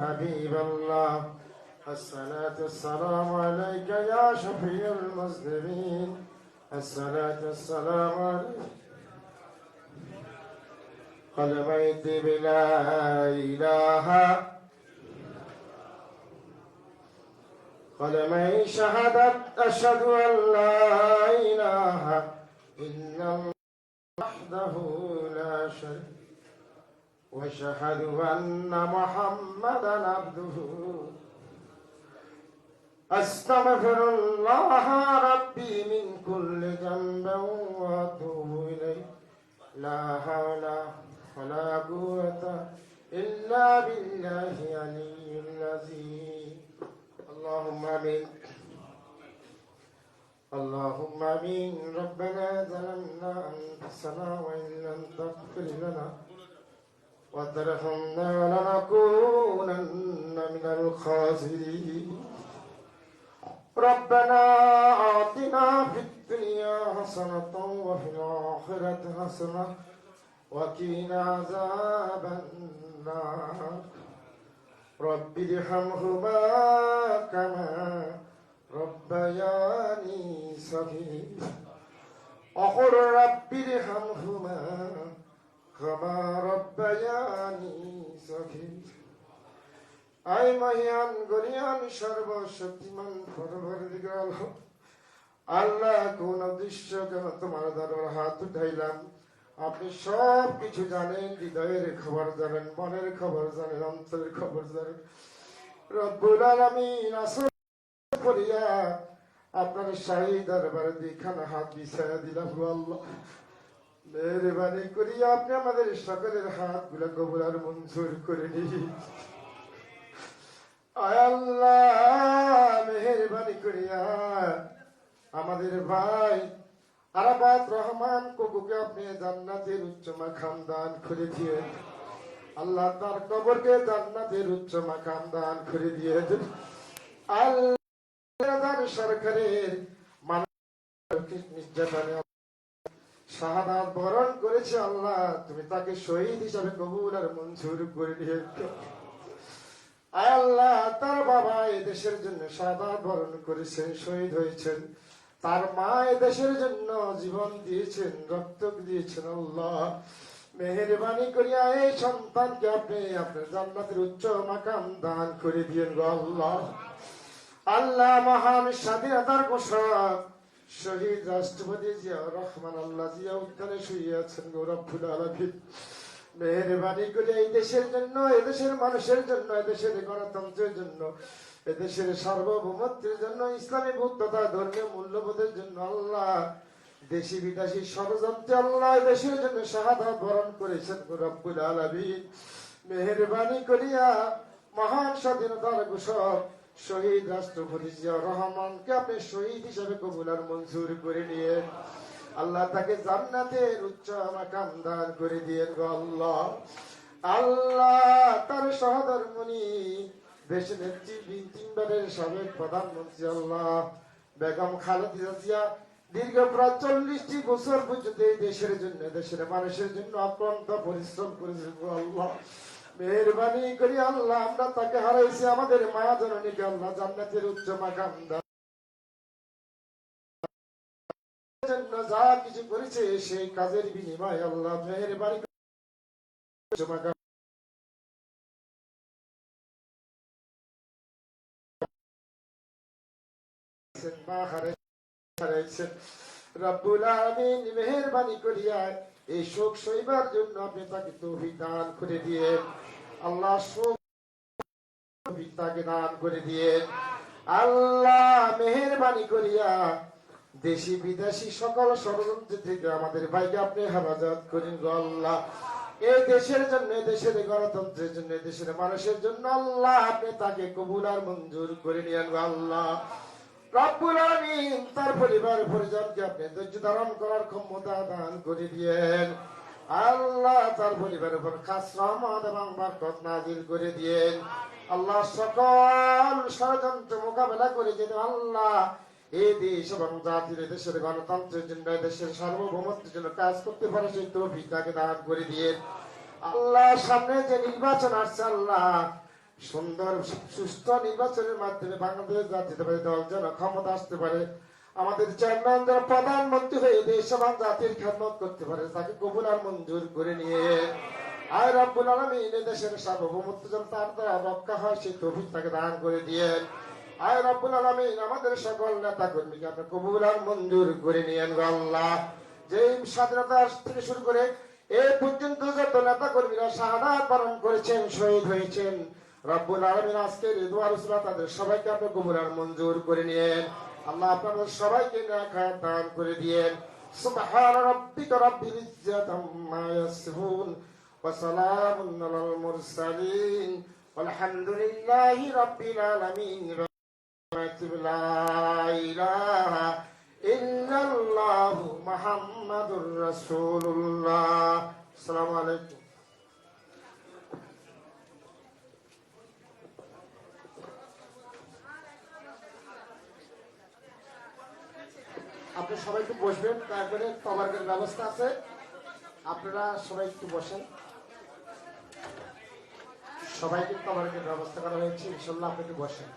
حبيب الله الصلاة والسلام عليك يا شفيع المسلمين. الصلاة والسلام عليك. قلبيت بلا إله. قلمي شهدت أشهد أن لا إله إلا الله وحده لا شريك واشهد أن محمدا عبده. أستغفر الله ربي من كل ذنب وأتوب إليه. لا حول ولا قوة إلا بالله العلي العظيم. اللهم آمين. اللهم آمين. ربنا ظلمنا أنفسنا وإن لم تغفر لنا وترحمنا لنكونن من الخاسرين. ربنا آتنا في الدنيا حسنة وفي الآخرة حسنة وقنا عذاب النار. رب ارحمهما كما ربياني صغيرا وقل رب ارحمهما كما ربياني صغيرا I মহিয়ান গরিয়ান সর্বশক্তিমান পরবর্তীকাল আল্লাহ কোন দৃশ্য কেন তোমার দরবার হাত উঠাইলাম আপনি সব কিছু জানেন হৃদয়ের খবর জানেন মনের খবর জানেন অন্তরের খবর জানেন রব্বুল আলামিন আসল করিয়া আপনার শাহী দরবারে দুইখানা হাত বিছায়া দিলাম গো আল্লাহ মেহরবানি করিয়া আপনি আমাদের সকলের হাতগুলা আর মঞ্জুর করে নিন। আল্লাহ, মেহরবানি করিয়া আমাদের ভাই আরাবাত রহমান কুকুকে আপনি জান্নাতের উচ্চ মাখাম দান করে দিয়ে আল্লাহ তার কবরকে জান্নাতের উচ্চ মাখাম দান করে দিয়ে আল্লাহ সরকারের মানুষ নির্যাতনে শাহাদাত বরণ করেছে আল্লাহ। তুমি তাকে শহীদ হিসাবে কবুল আর মঞ্জুর করে নিয়েছো আয় আল্লাহ, তার বাবা এই দেশের জন্য শাহাদাত বরণ করেছেন, শহীদ হয়েছেন। তার মা এ দেশের জন্য জীবন দিয়েছেন, রক্ত দিয়েছেন আল্লাহ। মেহরবানি করিয়া এই সন্তানকে আপনি আপনার জান্নাতের উচ্চ মাকাম দান করে দিয়েন আল্লাহ। আল্লাহ মহান স্বাধীনতার পোশাক শহীদ রাষ্ট্রপতি জিয়া রহমান আল্লাহ জিয়া উদ্যানে শুয়ে আছেন গৌরবুল আলমিন মেহরবানি করে এই দেশের জন্য এদেশের মানুষের জন্য এদেশের গণতন্ত্রের জন্য এদেশের সার্বভৌমত্বের জন্য, ইসলামী বুদ্ধতা ধর্মীয় মূল্যবোধের জন্য আল্লাহ, দেশি বিদেশি ষড়যন্ত্রে আল্লাহ দেশের জন্য শাহাদা বরণ করেছেন রব্বুল আলমিন মেহরবানি করিয়া মহান স্বাধীনতার ঘোষক শহীদ রাষ্ট্রপতি জিয়া রহমানকে আপনি শহীদ হিসাবে কবুল আর মঞ্জুর করে নিয়ে আল্লাহ তাকে জান্নাতের উচ্চ মাকাম দান করে দিয়ে গো আল্লাহ। আল্লাহ তার সহধর্মণি দেশ নেত্রী তিনবারের সাবেক প্রধানমন্ত্রী আল্লাহ। বেগম খালেদা জিয়া দীর্ঘ প্রায় চল্লিশটি বছর পর্যন্ত এই দেশের জন্য, দেশের মানুষের জন্য অক্লান্ত পরিশ্রম করেছে আল্লাহ। মেহরবানি করি আল্লাহ, আমরা তাকে হারাইছি, আমাদের মায়া জননীকে আল্লাহ, জান্নাতের উচ্চ মাকাম জন্য যা কিছু করেছে, সেই কাজের বিনিময় আল্লাহ মেহরবানি মেহেরবানি করিয়া এই শোক সইবার জন্য আপনি তাকে তৌফিক দান করে দিয়ে, আল্লাহ শোক তাকে দান করে দিয়ে, আল্লাহ মেহেরবানি করিয়া দেশি বিদেশি সকল ষড়যন্ত্র থেকে আমাদের ভাইকে আপনি হেফাজত করেন আল্লাহ। এই দেশের জন্য দেশের গণতন্ত্রের জন্য দেশের মানুষের জন্য আল্লাহ আপনি তাকে কবুল আর মঞ্জুর করে নিয়েন আল্লাহ। রব্বুল তার পরিবার পরিজনকে আপনি ধৈর্য ধারণ করার ক্ষমতা দান করে দিয়েন। আল্লাহ তার পরিবারের উপর খাস রহমত এবং বরকত নাজিল করে দিয়েন। আল্লাহ সকল ষড়যন্ত্র মোকাবেলা করে যেন আল্লাহ এই দেশ এবং জাতির দেশের গণতন্ত্রের জন্য দেশের সার্বভৌমত্বের জন্য কাজ করতে পারে সেই দান করে দিয়ে আল্লাহ সামনে যে নির্বাচন আসছে, আল্লাহ সুন্দর সুস্থ নির্বাচনের মাধ্যমে বাংলাদেশ জাতীয়তাবাদী দল যেন ক্ষমতা আসতে পারে, আমাদের চেয়ারম্যান যারা প্রধানমন্ত্রী হয়ে দেশ এবং জাতির খেদমত করতে পারে, তাকে আর মঞ্জুর করে নিয়ে। আয় রব্বুল আলমিন দেশের সার্বভৌমত্ব যেন তার দ্বারা রক্ষা হয়, সেই তৌফিক তাকে দান করে দিয়ে আয় রব্বুল আলমিন, আমাদের সকল নেতা কর্মীকে আপনি কবুল আর মঞ্জুর করে নিয়েন আল্লাহ। যে স্বাধীনতা থেকে শুরু করে এ পর্যন্ত যত নেতা কর্মীরা শাহাদাত বরণ করেছেন, শহীদ হয়েছেন রব্বুল আলমিন আজকে রেদুয়ার রসুলা তাদের সবাইকে আপনি গুমরার মঞ্জুর করে নিয়েন। আল্লাহ আপনাদের সবাইকে নেখায় দান করে দিয়েন। সুবহান রব্বিকা রব্বিল ইজ্জাতি আম্মা ইয়াসিফুন ওয়া সালামুন আলাল মুরসালিন। আলহামদুলিল্লাহি রব্বিল আলামিন। মুহাম্মাদুর রাসূলুল্লাহ। আসসালামু আলাইকুম। সবাই একটু বসবেন, তারপরে তবারকের ব্যবস্থা আছে। আপনারা সবাই একটু বসেন। সবাইকে তবারকের ব্যবস্থা করা হয়েছে, ইনশাল্লাহ আপনি একটু বসেন।